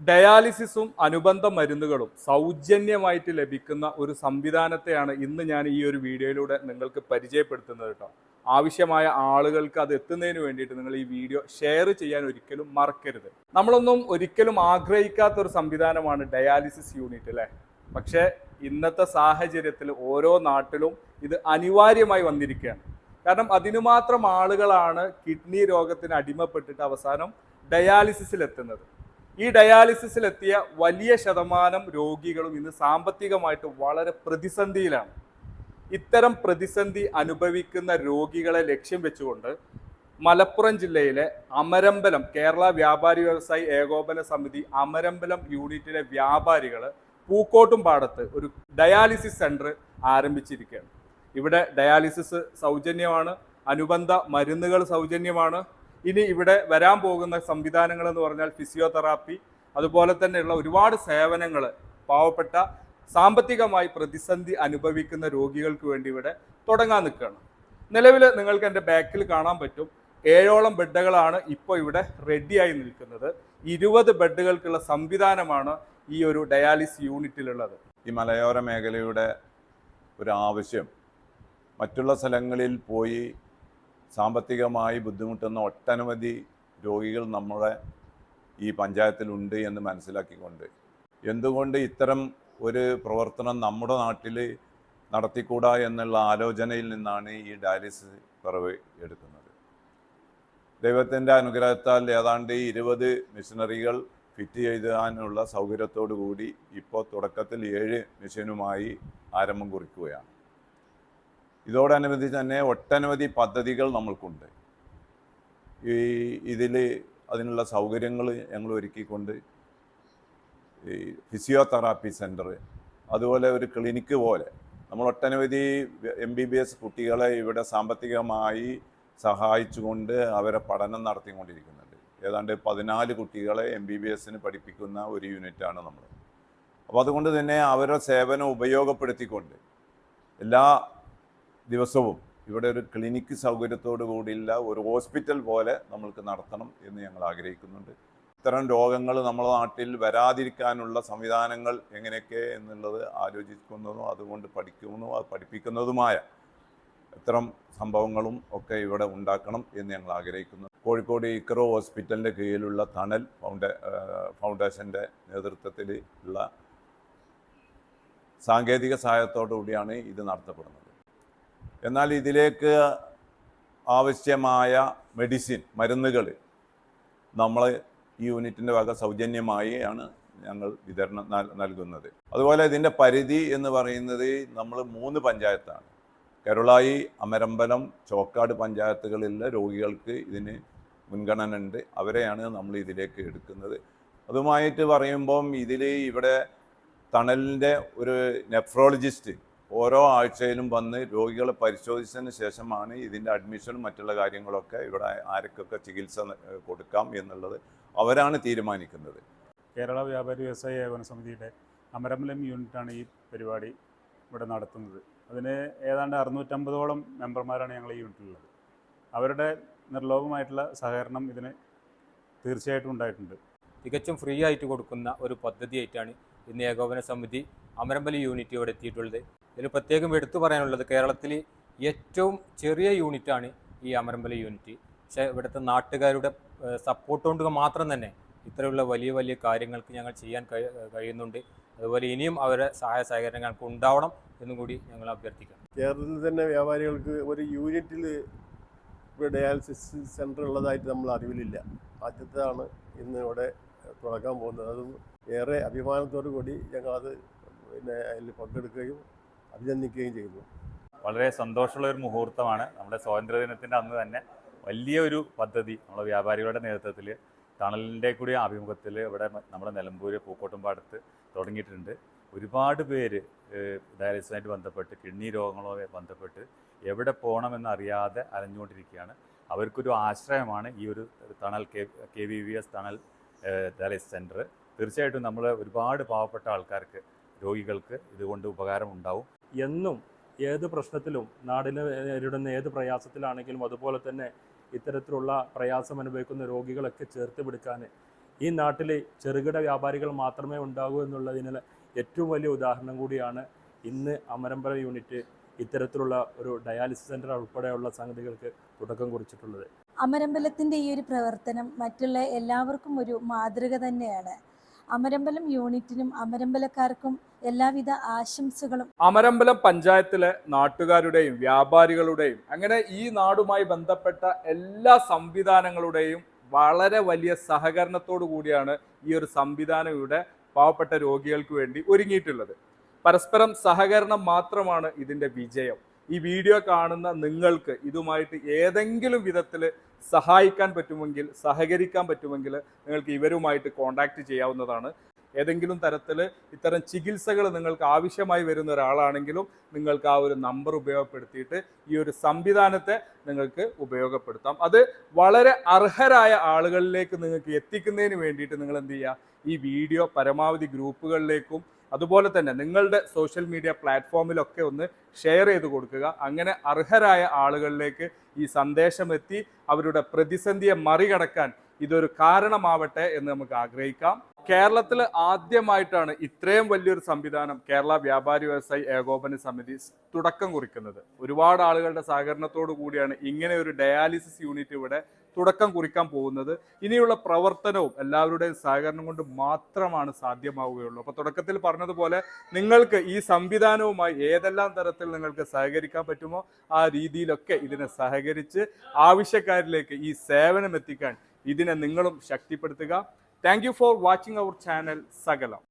ഡയാലിസിസും അനുബന്ധ മരുന്നുകളും സൗജന്യമായിട്ട് ലഭിക്കുന്ന ഒരു സംവിധാനത്തെയാണ് ഇന്ന് ഞാൻ ഈ ഒരു വീഡിയോയിലൂടെ നിങ്ങൾക്ക് പരിചയപ്പെടുത്തുന്നത് കേട്ടോ. ആവശ്യമായ ആളുകൾക്ക് അത് എത്തുന്നതിന് വേണ്ടിയിട്ട് നിങ്ങൾ ഈ വീഡിയോ ഷെയർ ചെയ്യാൻ ഒരിക്കലും മറക്കരുത്. നമ്മളൊന്നും ഒരിക്കലും ആഗ്രഹിക്കാത്ത ഒരു സംവിധാനമാണ് ഡയാലിസിസ് യൂണിറ്റ് അല്ലേ? പക്ഷേ ഇന്നത്തെ സാഹചര്യത്തിൽ ഓരോ നാട്ടിലും ഇത് അനിവാര്യമായി വന്നിരിക്കുകയാണ്. കാരണം അതിനു മാത്രം ആളുകളാണ് കിഡ്നി രോഗത്തിന് അടിമപ്പെട്ടിട്ട് അവസാനം ഡയാലിസിസിൽ എത്തുന്നത് ഈ ഡയാലിസിസിൽ എത്തിയ വലിയ ശതമാനം രോഗികളും ഇന്ന് സാമ്പത്തികമായിട്ട് വളരെ പ്രതിസന്ധിയിലാണ്. ഇത്തരം പ്രതിസന്ധി അനുഭവിക്കുന്ന രോഗികളെ ലക്ഷ്യം വെച്ചുകൊണ്ട് മലപ്പുറം ജില്ലയിലെ അമരമ്പലം കേരള വ്യാപാരി വ്യവസായി ഏകോപന സമിതി അമരമ്പലം യൂണിറ്റിലെ വ്യാപാരികൾ പൂക്കോട്ടും പാടത്ത് ഒരു ഡയാലിസിസ് സെന്റർ ആരംഭിച്ചിരിക്കുകയാണ്. ഇവിടെ ഡയാലിസിസ് സൗജന്യമാണ് അനുബന്ധ മരുന്നുകൾ സൗജന്യമാണ് ഇനി ഇവിടെ വരാൻ പോകുന്ന സംവിധാനങ്ങൾ എന്ന് പറഞ്ഞാൽ ഫിസിയോതെറാപ്പി അതുപോലെ തന്നെയുള്ള ഒരുപാട് സേവനങ്ങൾ പാവപ്പെട്ട സാമ്പത്തികമായി പ്രതിസന്ധി അനുഭവിക്കുന്ന രോഗികൾക്ക് വേണ്ടി ഇവിടെ തുടങ്ങാൻ നിൽക്കുകയാണ്. നിലവിൽ നിങ്ങൾക്ക് എന്റെ ബാക്കിൽ കാണാൻ പറ്റും ഏഴോളം ബെഡുകളാണ് ഇപ്പോൾ ഇവിടെ റെഡിയായി നിൽക്കുന്നത്. ഇരുപത് ബെഡുകൾക്കുള്ള സംവിധാനമാണ് ഈ ഒരു ഡയാലിസ് യൂണിറ്റിലുള്ളത്. ഈ മലയോര മേഖലയുടെ ഒരു ആവശ്യം മറ്റുള്ള സ്ഥലങ്ങളിൽ പോയി സാമ്പത്തികമായി ബുദ്ധിമുട്ടുന്ന ഒട്ടനവധി രോഗികൾ നമ്മുടെ ഈ പഞ്ചായത്തിലുണ്ട് എന്ന് മനസ്സിലാക്കിക്കൊണ്ട് എന്തുകൊണ്ട് ഇത്തരം ഒരു പ്രവർത്തനം നമ്മുടെ നാട്ടിൽ നടത്തിക്കൂടാ എന്നുള്ള ആലോചനയിൽ നിന്നാണ് ഈ ഡയാലിസിസ് പിറവ് എടുക്കുന്നത്. ദൈവത്തിന്റെ അനുഗ്രഹത്താൽ ഏതാണ്ട് ഇരുപത് മിഷനറികൾ ഫിറ്റ് ചെയ്താനുള്ള സൗകര്യത്തോടു കൂടി ഇപ്പോൾ തുടക്കത്തിൽ ഏഴ് മെഷീനുമായി ആരംഭം കുറിക്കുകയാണ്. ഇതോടനുബന്ധിച്ച് തന്നെ ഒട്ടനവധി പദ്ധതികൾ നമ്മൾക്കുണ്ട്. ഈ ഇതിൽ അതിനുള്ള സൗകര്യങ്ങൾ ഞങ്ങൾ ഒരുക്കിക്കൊണ്ട് ഈ ഫിസിയോതെറാപ്പി സെന്റർ അതുപോലെ ഒരു ക്ലിനിക്ക് പോലെ നമ്മൾ ഒട്ടനവധി എം ബി ബി എസ് കുട്ടികളെ ഇവിടെ സാമ്പത്തികമായി സഹായിച്ചുകൊണ്ട് അവരെ പഠനം നടത്തിക്കൊണ്ടിരിക്കുന്നുണ്ട്. ഏതാണ്ട് പതിനാല് കുട്ടികളെ എം ബി ബി എസിന് പഠിപ്പിക്കുന്ന ഒരു യൂണിറ്റാണ് നമ്മൾ. അപ്പോൾ അതുകൊണ്ട് തന്നെ അവരുടെ സേവനം ഉപയോഗപ്പെടുത്തിക്കൊണ്ട് എല്ലാ ദിവസവും ഇവിടെ ഒരു ക്ലിനിക്ക് സൗകര്യത്തോടു കൂടിയുള്ള ഒരു ഹോസ്പിറ്റൽ പോലെ നമ്മൾക്ക് നടത്തണം എന്ന് ഞങ്ങൾ ആഗ്രഹിക്കുന്നുണ്ട്. ഇത്തരം രോഗങ്ങൾ നമ്മുടെ നാട്ടിൽ വരാതിരിക്കാനുള്ള സംവിധാനങ്ങൾ എങ്ങനെയൊക്കെ എന്നുള്ളത് ആലോചിക്കുന്നതും അതുകൊണ്ട് പഠിക്കുന്നതും അത് പഠിപ്പിക്കുന്നതുമായ ഇത്തരം സംഭവങ്ങളും ഒക്കെ ഇവിടെ ഉണ്ടാക്കണം എന്ന് ഞങ്ങൾ ആഗ്രഹിക്കുന്നു. കോഴിക്കോട് ഇക്രോ ഹോസ്പിറ്റലിന്റെ കീഴിലുള്ള തണൽ ഫൗണ്ട ഫൗണ്ടേഷന്റെ നേതൃത്വത്തിൽ ഉള്ള സാങ്കേതിക സഹായത്തോടു കൂടിയാണ് ഇത് നടത്തപ്പെടുന്നത്. എന്നാൽ ഇതിലേക്ക് ആവശ്യമായ മെഡിസിൻ മരുന്നുകൾ നമ്മൾ ഈ യൂണിറ്റിന്റെ വക സൗജന്യമായി ആണ് ഞങ്ങൾ വിതരണം നൽകുന്നത്. അതുപോലെ ഇതിന്റെ പരിധി എന്ന് പറയുന്നത് നമ്മൾ മൂന്ന് പഞ്ചായത്താണ്. കരുളായി അമരമ്പലം ചോക്കാട് പഞ്ചായത്തുകളിലെ രോഗികൾക്ക് ഇതിന് മുൻഗണന ഉണ്ട് അവരെയാണ് നമ്മൾ ഇതിലേക്ക് എടുക്കുന്നത്. അതുമായിട്ട് പറയുമ്പം ഇതിൽ ഇവിടെ തണലിന്റെ ഒരു നെഫ്രോളജിസ്റ്റ് ഓരോ ആഴ്ചയിലും വന്ന് രോഗികളെ പരിശോധിച്ചതിന് ശേഷമാണ് ഇതിന്റെ അഡ്മിഷനും മറ്റുള്ള കാര്യങ്ങളൊക്കെ ഇവിടെ ആർക്കൊക്കെ ചികിത്സ കൊടുക്കാം എന്നുള്ളത് അവരാണ് തീരുമാനിക്കുന്നത്. കേരള വ്യാപാരി വ്യവസായ ഏകോപന സമിതിയുടെ അമരമ്പലം യൂണിറ്റാണ് ഈ പരിപാടി ഇവിടെ നടത്തുന്നത്. അതിന് ഏതാണ്ട് അറുന്നൂറ്റമ്പതോളം മെമ്പർമാരാണ് ഞങ്ങൾ ഈ യൂണിറ്റിലുള്ളത്. അവരുടെ നിർലോഭമായിട്ടുള്ള സഹകരണം ഇതിന് തീർച്ചയായിട്ടും ഉണ്ടായിട്ടുണ്ട്. തികച്ചും ഫ്രീ ആയിട്ട് കൊടുക്കുന്ന ഒരു പദ്ധതിയായിട്ടാണ് ഇന്ന് ഏകോപന സമിതി അമരമ്പലി യൂണിറ്റ് ഇവിടെ എത്തിയിട്ടുള്ളത്. ഇതിൽ പ്രത്യേകം എടുത്തു പറയാനുള്ളത് കേരളത്തിൽ ഏറ്റവും ചെറിയ യൂണിറ്റാണ് ഈ അമരമ്പല യൂണിറ്റ്. പക്ഷേ ഇവിടുത്തെ നാട്ടുകാരുടെ സപ്പോർട്ട് കൊണ്ട് മാത്രം തന്നെ ഇത്രയുള്ള വലിയ വലിയ കാര്യങ്ങൾക്ക് ഞങ്ങൾ ചെയ്യാൻ കഴി- കഴിയുന്നുണ്ട്. അതുപോലെ ഇനിയും അവരുടെ സഹായ സഹകരണങ്ങൾക്ക് ഉണ്ടാവണം എന്നും കൂടി ഞങ്ങൾ അഭ്യർത്ഥിക്കാം കേരളത്തിൽ തന്നെ വ്യാപാരികൾക്ക് ഒരു യൂണിറ്റിൽ ഡയാലിസിസ് സെന്റർ ഉള്ളതായിട്ട് നമ്മൾ അറിവിലില്ല. ആദ്യത്തെയാണ് ഇന്ന് ഇവിടെ തുടങ്ങാൻ പോകുന്നത്. അതും ഏറെ അഭിമാനത്തോടു കൂടി ഞങ്ങളത് പിന്നെ അതിൽ പങ്കെടുക്കുകയും അഭിനന്ദിക്കുകയും ചെയ്യുന്നു. വളരെ സന്തോഷമുള്ള ഒരു മുഹൂർത്തമാണ്. നമ്മുടെ സ്വാതന്ത്ര്യദിനത്തിന്റെ അന്ന് തന്നെ വലിയ ഒരു പദ്ധതി നമ്മുടെ വ്യാപാരികളുടെ നേതൃത്വത്തിൽ തണലിന്റെ കൂടി ആഭിമുഖ്യത്തിൽ ഇവിടെ നമ്മുടെ നിലമ്പൂർ പൂക്കോട്ടുംപാടത്ത് തുടങ്ങിയിട്ടുണ്ട്. ഒരുപാട് പേര് ഡയാലിസിസുമായിട്ട് ബന്ധപ്പെട്ട് കിഡ്നി രോഗങ്ങളുമായി ബന്ധപ്പെട്ട് എവിടെ പോകണമെന്ന് അറിയാതെ അലഞ്ഞുകൊണ്ടിരിക്കുകയാണ്. അവർക്കൊരു ആശ്രയമാണ് ഈ ഒരു തണൽ K K V V S Thanal dialysis centre തീർച്ചയായിട്ടും നമ്മൾ ഒരുപാട് പാവപ്പെട്ട ആൾക്കാർക്ക് രോഗികൾക്ക് ഇതുകൊണ്ട് ഉപകാരം ഉണ്ടാവും എന്നും ഏത് പ്രശ്നത്തിലും നാടിന് നേരിടുന്ന ഏത് പ്രയാസത്തിലാണെങ്കിലും അതുപോലെ തന്നെ ഇത്തരത്തിലുള്ള പ്രയാസം അനുഭവിക്കുന്ന രോഗികളൊക്കെ ചേർത്ത് പിടിക്കാൻ ഈ നാട്ടിൽ ചെറുകിട വ്യാപാരികൾ മാത്രമേ ഉണ്ടാകൂ എന്നുള്ളതിനുള്ള ഏറ്റവും വലിയ ഉദാഹരണം കൂടിയാണ് ഇന്ന് അമരമ്പല യൂണിറ്റ് ഇത്തരത്തിലുള്ള ഒരു ഡയാലിസിസ് സെന്റർ ഉൾപ്പെടെയുള്ള സംഗതികൾക്ക് തുടക്കം കുറിച്ചിട്ടുള്ളത്. അമരമ്പലത്തിന്റെ ഈ ഒരു പ്രവർത്തനം മറ്റുള്ള എല്ലാവർക്കും ഒരു മാതൃക തന്നെയാണ്. അമരമ്പലം യൂണിറ്റിനും അമരമ്പലക്കാർക്കും എല്ലാവിധ ആശംസകളും. അമരമ്പലം പഞ്ചായത്തിലെ നാട്ടുകാരുടെയും വ്യാപാരികളുടെയും അങ്ങനെ ഈ നാടുമായി ബന്ധപ്പെട്ട എല്ലാ സംവിധാനങ്ങളുടെയും വളരെ വലിയ സഹകരണത്തോടു കൂടിയാണ് ഈ ഒരു സംവിധാനം ഇവിടെ പാവപ്പെട്ട രോഗികൾക്ക് വേണ്ടി ഒരുങ്ങിയിട്ടുള്ളത്. പരസ്പരം സഹകരണം മാത്രമാണ് ഇതിന്റെ വിജയം. ഈ വീഡിയോ കാണുന്ന നിങ്ങൾക്ക് ഇതുമായിട്ട് ഏതെങ്കിലും വിധത്തിൽ സഹായിക്കാൻ പറ്റുമെങ്കിൽ സഹകരിക്കാൻ പറ്റുമെങ്കിൽ നിങ്ങൾക്ക് ഇവരുമായിട്ട് കോണ്ടാക്ട് ചെയ്യാവുന്നതാണ്. ഏതെങ്കിലും തരത്തിൽ ഇത്തരം ചികിത്സകൾ നിങ്ങൾക്ക് ആവശ്യമായി വരുന്ന ഒരാളാണെങ്കിലും നിങ്ങൾക്ക് ആ ഒരു നമ്പർ ഉപയോഗപ്പെടുത്തിയിട്ട് ഈ ഒരു സംവിധാനത്തെ നിങ്ങൾക്ക് ഉപയോഗപ്പെടുത്താം. അത് വളരെ അർഹരായ ആളുകളിലേക്ക് നിങ്ങൾക്ക് എത്തിക്കുന്നതിന് വേണ്ടിയിട്ട് നിങ്ങൾ എന്ത് ചെയ്യുക? ഈ വീഡിയോ പരമാവധി ഗ്രൂപ്പുകളിലേക്കും അതുപോലെ തന്നെ നിങ്ങളുടെ സോഷ്യൽ മീഡിയ പ്ലാറ്റ്ഫോമിലൊക്കെ ഒന്ന് ഷെയർ ചെയ്ത് കൊടുക്കുക. അങ്ങനെ അർഹരായ ആളുകളിലേക്ക് ഈ സന്ദേശം എത്തി അവരുടെ പ്രതിസന്ധിയെ മറികടക്കാൻ ഇതൊരു കാരണമാവട്ടെ എന്ന് നമുക്ക് ആഗ്രഹിക്കാം. കേരളത്തിൽ ആദ്യമായിട്ടാണ് ഇത്രയും വലിയൊരു സംവിധാനം കേരള വ്യാപാരി വ്യവസായി ഏകോപന സമിതി തുടക്കം കുറിക്കുന്നത്. ഒരുപാട് ആളുകളുടെ സഹകരണത്തോടു കൂടിയാണ് ഇങ്ങനെ ഒരു ഡയാലിസിസ് യൂണിറ്റ് ഇവിടെ തുടക്കം കുറിക്കാൻ പോകുന്നത്. ഇനിയുള്ള പ്രവർത്തനവും എല്ലാവരുടെയും സഹകരണം കൊണ്ട് മാത്രമാണ് സാധ്യമാവുകയുള്ളൂ. അപ്പോൾ തുടക്കത്തിൽ പറഞ്ഞതുപോലെ നിങ്ങൾക്ക് ഈ സംവിധാനവുമായി ഏതെല്ലാം തരത്തിൽ നിങ്ങൾക്ക് സഹകരിക്കാൻ പറ്റുമോ ആ രീതിയിലൊക്കെ ഇതിനെ സഹകരിച്ച് ആവശ്യക്കാരിലേക്ക് ഈ സേവനം എത്തിക്കാൻ ഇതിനെ നിങ്ങളും ശക്തിപ്പെടുത്തുക. thank you for watching our channel സകലം